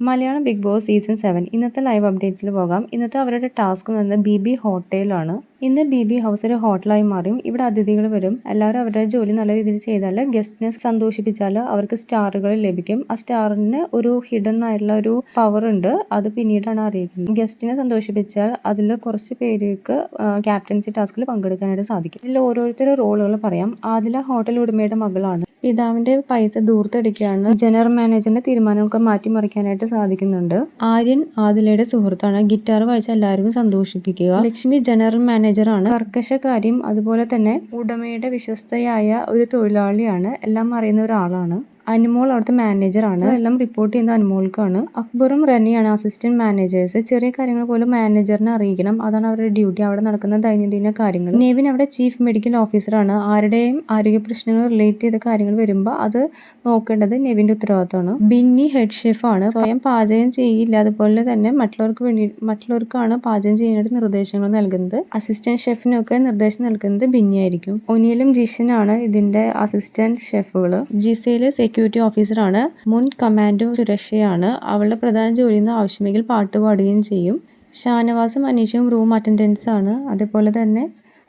Malayalam big boss season seven. ഇന്നത്തെ live അപ്ഡേറ്റ്സിൽ പോകാം. ഇന്നത്തെ അവരുടെ ടാസ്ക് എന്ന് പറയുന്നത് ബി ബി ഹോട്ടലാണ് ഇന്ന് ബി ബി ഹൗസ് ഒരു ഹോട്ടലായി മാറും. ഇവിടെ അതിഥികൾ വരും. എല്ലാവരും അവരുടെ ജോലി നല്ല രീതിയിൽ ചെയ്താൽ ഗസ്റ്റിനെ സന്തോഷിപ്പിച്ചാൽ അവർക്ക് സ്റ്റാറുകൾ ലഭിക്കും. ആ സ്റ്റാറിന് ഒരു ഹിഡൻ ആയിട്ടുള്ള ഒരു പവർ ഉണ്ട്. അത് പിന്നീടാണ് അറിയിക്കുന്നത്. ഗസ്റ്റിനെ സന്തോഷിപ്പിച്ചാൽ അതിൽ കുറച്ച് പേർക്ക് ക്യാപ്റ്റൻസി ടാസ്കിൽ പങ്കെടുക്കാനായിട്ട് സാധിക്കും. ഇതിൽ ഓരോരുത്തരും റോളുകൾ പറയാം. ആദില ഹോട്ടൽ ഉടമയുടെ മകളാണ്. പിതാവിന്റെ പൈസ ദൂർത്തടിക്കുകയാണ് ജനറൽ മാനേജറിന്റെ തീരുമാനമൊക്കെ മാറ്റിമറിക്കാനായിട്ട് സാധിക്കുന്നുണ്ട്. ആര്യൻ ആദിലയുടെ സുഹൃത്താണ്. ഗിറ്റാർ വായിച്ച എല്ലാവരും സന്തോഷിപ്പിക്കുക. ലക്ഷ്മി ജനറൽ മാനേജറാണ്. കർക്കശക്കാരിയും അതുപോലെ തന്നെ ഉടമയുടെ വിശ്വസ്തയായ ഒരു തൊഴിലാളിയാണ്. എല്ലാം അറിയുന്ന ഒരാളാണ്. അനുമോൾ അവിടുത്തെ മാനേജറാണ് എല്ലാം റിപ്പോർട്ട് ചെയ്യുന്ന അനുമോൾക്കാണ്. അക്ബറും റനിയാണ് അസിസ്റ്റന്റ് മാനേജേഴ്സ് ചെറിയ കാര്യങ്ങൾ പോലും മാനേജറിനെ അറിയിക്കണം. അതാണ് അവരുടെ ഡ്യൂട്ടി അവിടെ നടക്കുന്ന ദൈനംദിന കാര്യങ്ങൾ. നെവിൻ അവിടെ ചീഫ് മെഡിക്കൽ ഓഫീസറാണ് ആരുടെയും ആരോഗ്യ പ്രശ്നങ്ങൾ റിലേറ്റ് ചെയ്ത കാര്യങ്ങൾ വരുമ്പോൾ അത് നോക്കേണ്ടത് നെവിന്റെ ഉത്തരവാദിത്തമാണ്. ബിന്നി ഹെഡ് ഷെഫ് ആണ്. സ്വയം പാചകം ചെയ്യില്ല അതുപോലെ തന്നെ മറ്റുള്ളവർക്ക് വേണ്ടി മറ്റുള്ളവർക്കാണ് പാചകം ചെയ്യാനായിട്ട് നിർദ്ദേശങ്ങൾ നൽകുന്നത്. അസിസ്റ്റന്റ് ഷെഫിനൊക്കെ നിർദ്ദേശം നൽകുന്നത് ബിന്നി ആയിരിക്കും. ഒനിയലും ജിഷനാണ് ഇതിന്റെ അസിസ്റ്റന്റ് ഷെഫുകൾ ജിസയിലെ സെക്യൂരിറ്റി ഓഫീസറാണ് മുൻ കമാൻഡോ സുരക്ഷയാണ്. അവളുടെ പ്രധാന ജോലി എന്ന് ആവശ്യമെങ്കിൽ പാട്ട് പാടുകയും ചെയ്യും. ഷാനവാസും അനീഷും റൂം അറ്റൻഡൻസ് ആണ്. അതേപോലെ തന്നെ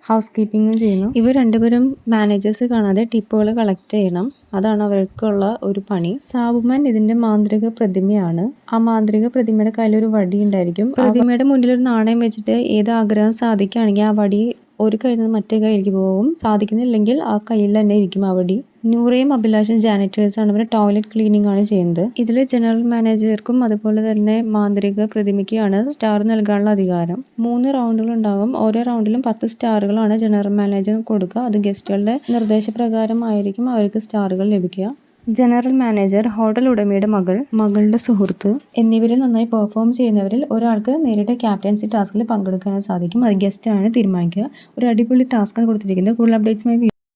ഹൗസ് കീപ്പിങ്ങും ചെയ്യുന്നു. ഇവർ രണ്ടുപേരും മാനേജേഴ്സ് കാണാതെ ടിപ്പുകൾ കളക്ട് ചെയ്യണം. അതാണ് അവർക്കുള്ള ഒരു പണി. സാബുമാൻ ഇതിന്റെ മാന്ത്രിക പ്രതിമയാണ്. ആ മാന്ത്രിക പ്രതിമയുടെ കയ്യിൽ ഒരു വടി ഉണ്ടായിരിക്കും. പ്രതിമയുടെ മുന്നിൽ ഒരു നാണയം വെച്ചിട്ട് ഏത് ആഗ്രഹം സാധിക്കുകയാണെങ്കിൽ ആ വടി ഒരു കയ്യിൽ നിന്ന് മറ്റേ കയ്യിലേക്ക് പോകും. സാധിക്കുന്നില്ലെങ്കിൽ ആ കയ്യിൽ തന്നെ ഇരിക്കും അവിടെ. വടി നൂറയും അഭിലാഷും ജാനിറ്റേഴ്സാണ് ഇവർ ടോയ്ലറ്റ് ക്ലീനിങ് ആണ് ചെയ്യുന്നത്. ഇതിൽ ജനറൽ മാനേജർക്കും അതുപോലെ തന്നെ മാന്ത്രിക പ്രതിമയ്ക്കാണ് സ്റ്റാർ നൽകാനുള്ള അധികാരം. മൂന്ന് റൗണ്ടുകൾ ഉണ്ടാകും. ഓരോ റൗണ്ടിലും പത്ത് സ്റ്റാറുകളാണ് ജനറൽ മാനേജർ കൊടുക്കുക. അത് ഗസ്റ്റുകളുടെ നിർദ്ദേശപ്രകാരമായിരിക്കും അവർക്ക് സ്റ്റാറുകൾ ലഭിക്കുക. ജനറൽ മാനേജർ ഹോട്ടൽ ഉടമയുടെ മകൾ മകളുടെ സുഹൃത്ത് എന്നിവരിൽ നന്നായി പെർഫോം ചെയ്യുന്നവരിൽ ഒരാൾക്ക് നേരിട്ട് ക്യാപ്റ്റൻസി ടാസ്കിൽ പങ്കെടുക്കാൻ സാധിക്കും. അത് ഗസ്റ്റാണ് തീരുമാനിക്കുക. ഒരു അടിപൊളി ടാസ്ക്കാണ് കൊടുത്തിരിക്കുന്നത്. കൂടുതൽ അപ്ഡേറ്റ്സുമായി